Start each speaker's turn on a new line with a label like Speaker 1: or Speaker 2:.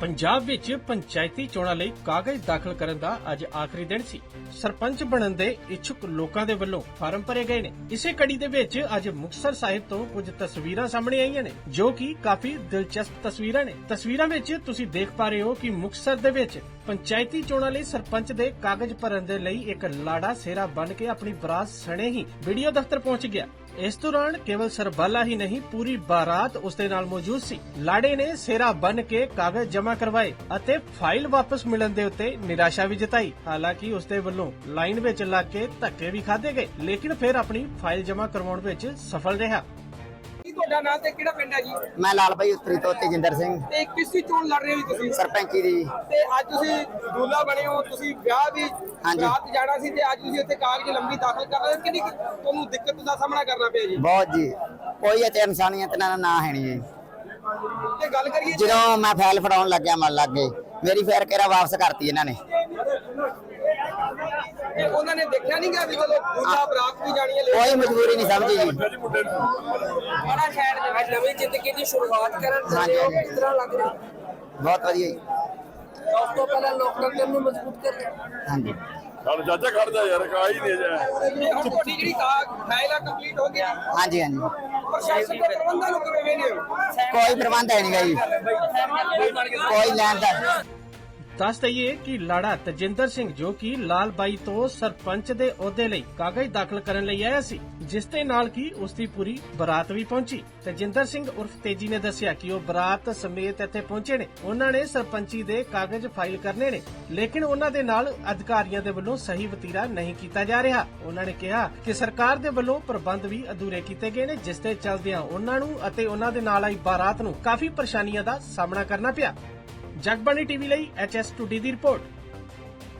Speaker 1: ਪੰਜਾਬ ਵਿੱਚ ਪੰਚਾਇਤੀ ਚੋਣਾਂ ਲਈ ਕਾਗਜ਼ ਦਾਖਲ ਕਰਨ ਦਾ ਅੱਜ ਆਖਰੀ ਦਿਨ ਸੀ। ਸਰਪੰਚ ਬਣਨ ਦੇ ਇੱਛੁਕ ਲੋਕਾਂ ਦੇ ਵੱਲੋਂ ਫਾਰਮ ਭਰੇ ਗਏ ਨੇ। ਇਸੇ ਕੜੀ ਦੇ ਵਿੱਚ ਅੱਜ ਮੁਕਤਸਰ ਸਾਹਿਬ ਤੋਂ ਕੁਝ ਤਸਵੀਰਾਂ ਸਾਹਮਣੇ ਆਈਆਂ ਨੇ, ਜੋ ਕਿ ਕਾਫੀ ਦਿਲਚਸਪ ਤਸਵੀਰਾਂ ਨੇ। ਤਸਵੀਰਾਂ ਵਿੱਚ ਤੁਸੀਂ ਦੇਖ ਪਾ ਰਹੇ ਹੋ ਕਿ ਮੁਕਤਸਰ ਦੇ ਵਿੱਚ ਪੰਚਾਇਤੀ ਚੋਣਾਂ ਲਈ ਸਰਪੰਚ ਦੇ ਕਾਗਜ਼ ਭਰਨ ਦੇ ਲਈ ਇੱਕ ਲਾੜਾ ਸੇਰਾ ਬਣ ਕੇ ਆਪਣੀ ਬਰਾਤ ਸਣੇ ਹੀ ਵੀਡੀਓ ਦਫ਼ਤਰ ਪਹੁੰਚ ਗਿਆ। ਇਸ ਦੌਰਾਨ ਕੇਵਲ ਸਰਬਾਲਾ ਹੀ ਨਹੀਂ, ਪੂਰੀ ਬਾਰਾਤ ਉਸ ਦੇ ਨਾਲ ਮੌਜੂਦ ਸੀ। ਲਾੜੇ ਨੇ ਸੇਰਾ ਬਣ ਕੇ ਕਾਗਜ਼ ਜਮ੍ਹਾਂ ਕਰਵਾਏ ਅਤੇ ਫਾਈਲ ਵਾਪਸ ਮਿਲਣ ਦੇ ਉੱਤੇ ਨਿਰਾਸ਼ਾ ਵੀ ਜਤਾਈ। ਹਾਲਾਂਕਿ ਉਸ ਦੇ ਵੱਲੋਂ ਲਾਈਨ ਵਿੱਚ ਲੱਗ ਕੇ ਧੱਕੇ ਵੀ ਖਾਦੇ ਗਏ, ਲੇਕਿਨ ਫਿਰ ਆਪਣੀ ਫਾਈਲ ਜਮ੍ਹਾਂ ਕਰਵਾਉਣ ਵਿੱਚ ਸਫਲ ਰਿਹਾ।
Speaker 2: ਤੁਹਾਡਾ ਨਾਮ ਤੇ ਕਿਹੜਾ ਪਿੰਡ ਹੈ ਜੀ?
Speaker 3: ਮੈਂ ਲਾਲ ਭਾਈ ਉਤਰੀ ਤੋਂ ਤੇਜਿੰਦਰ ਸਿੰਘ।
Speaker 2: ਤੇ ਕਿਸ ਦੀ ਚੋਣ ਲੜ ਰਹੇ ਹੋ ਜੀ ਤੁਸੀਂ?
Speaker 3: ਸਰਪੰਚੀ ਦੀ।
Speaker 2: ਤੇ ਅੱਜ ਤੁਸੀਂ ਦੂਲਾ ਬਣੇ ਹੋ ਤੁਸੀਂ ਵਿਆਹ
Speaker 3: ਹਾਂਜੀ।
Speaker 2: ਰਾਤ ਜਾਣਾ ਸੀ ਤੇ ਅੱਜ ਤੁਸੀਂ ਇੱਥੇ ਕਾਗਜ਼ ਲੰਬੀ ਦਾਖਲ ਕਰ ਰਹੇ ਹੋ। ਕਿੰਨੀ ਕੁ ਤੁਹਾਨੂੰ ਦਿੱਕਤ ਦਾ ਸਾਹਮਣਾ ਕਰਨਾ ਪਿਆ ਜੀ?
Speaker 3: ਬਹੁਤ ਜੀ। ਕੋਈ ਇੱਥੇ ਇਨਸਾਨੀਅਤ ਨਾ ਨਾ ਹੈ ਨਹੀਂ ਜੀ।
Speaker 2: ਤੇ ਗੱਲ ਕਰੀਏ
Speaker 3: ਜਦੋਂ ਮੈਂ ਫਾਈਲ ਫੜਾਉਣ ਲੱਗਿਆ ਮਨ ਲੱਗ ਮੇਰੀ ਫੇਰ ਕਿਹੜਾ ਵਾਪਸ ਕਰਤੀ ਇਹਨਾਂ ਨੇ।
Speaker 2: ਤੇ ਉਹਨਾਂ ਨੇ ਦੇਖਿਆ ਨਹੀਂ ਗਿਆ ਵੀ ਚਲੋ ਦੂਲਾ ਬਰਾਤ ਵੀ ਜਾਣੀ ਹੈ ਲੇਟ
Speaker 3: ਕੋਈ ਮਜਬੂਰੀ ਨਹੀਂ ਸਮਝੀ ਜੀ।
Speaker 2: ਬੜਾ ਸ਼ਹਿਰ ਦੇ ਵਿੱਚ। ਨਵੀਂ ਜ਼ਿੰਦਗੀ ਦੀ ਸ਼ੁਰੂਆਤ ਕਰਨ
Speaker 3: ਹਾਂਜੀ,
Speaker 2: ਚੱਲੇ ਹੋ
Speaker 3: ਹਾਂਜੀ।
Speaker 2: ਕਿਸ ਤਰ੍ਹਾਂ ਲੱਗ ਰਿਹਾ?
Speaker 3: ਬਹੁਤ ਵਧੀਆ ਜੀ।
Speaker 2: ਉਸ ਤੋਂ ਪਹਿਲਾਂ ਲੋਕਤੰਤਰ ਨੂੰ ਮਜ਼ਬੂਤ ਕਰ ਰਿਹਾ
Speaker 3: ਹਾਂਜੀ।
Speaker 4: ਚੱਲ ਚਾਚਾ ਖੜ ਜਾ ਯਾਰ ਕਾਹ ਹੀ ਦੇ ਜਾ
Speaker 2: ਤੇ ਹੁਣ ਤੁਹਾਡੀ ਜਿਹੜੀ ਕਾਗ ਫਾਈਲ ਆ ਕੰਪਲੀਟ ਹੋ ਗਈ
Speaker 3: ਹਾਂਜੀ ਹਾਂਜੀ।
Speaker 2: ਪ੍ਰਸ਼ਾਸਨ ਦੇ ਪ੍ਰਬੰਧਾਂ ਨੂੰ ਕਿਵੇਂ ਵੇਖਦੇ ਹੋ?
Speaker 3: ਕੋਈ ਪ੍ਰਬੰਧ ਹੈ ਨਹੀਂਗਾ ਜੀ। ਕੋਈ ਲੈਣ ਦਾ
Speaker 1: ਦੱਸ ਦਈਏ ਕਿ ਲਾੜਾ ਤਜਿੰਦਰ ਸਿੰਘ ਜੋ ਕਿ ਲਾਲ ਬਾਈ ਤੋਂ ਸਰਪੰਚ ਦੇ ਅਹੁਦੇ ਲਈ ਕਾਗਜ਼ ਦਾਖਲ ਕਰਨ ਲਈ ਆਇਆ ਸੀ, ਜਿਸ ਦੇ ਨਾਲ ਕਿ ਉਸ ਦੀ ਪੂਰੀ ਬਰਾਤ ਵੀ ਪਹੁੰਚੀ। ਤਜਿੰਦਰ ਸਿੰਘ ਉਰਫ ਤੇਜੀ ਨੇ ਦੱਸਿਆ ਕਿ ਉਹ ਬਰਾਤ ਸਮੇਤ ਇੱਥੇ ਪਹੁੰਚੇ ਨੇ। ਉਹਨਾਂ ਨੇ ਸਰਪੰਚੀ ਦੇ ਕਾਗਜ਼ ਫਾਈਲ ਕਰਨੇ ਨੇ, ਲੇਕਿਨ ਉਹਨਾਂ ਦੇ ਨਾਲ ਅਧਿਕਾਰੀਆਂ ਦੇ ਵੱਲੋਂ ਸਹੀ ਵਤੀਰਾ ਨਹੀਂ ਕੀਤਾ ਜਾ ਰਿਹਾ। ਉਹਨਾਂ ਨੇ ਕਿਹਾ ਕਿ ਸਰਕਾਰ ਦੇ ਵੱਲੋਂ ਪ੍ਰਬੰਧ ਵੀ ਅਧੂਰੇ ਕੀਤੇ ਗਏ ਨੇ, ਜਿਸ ਦੇ ਚਲਦਿਆਂ ਉਹਨਾਂ ਨੂੰ ਅਤੇ ਉਹਨਾਂ ਦੇ ਨਾਲ ਆਈ ਬਾਰਾਤ ਨੂੰ ਕਾਫੀ ਪਰੇਸ਼ਾਨੀਆਂ ਦਾ ਸਾਹਮਣਾ ਕਰਨਾ ਪਿਆ। ਜਗਬਾਣੀ ਟੀਵੀ ਲਈ ਐਚਐਸ ਟੂਡੀ ਦੀ ਰਿਪੋਰਟ।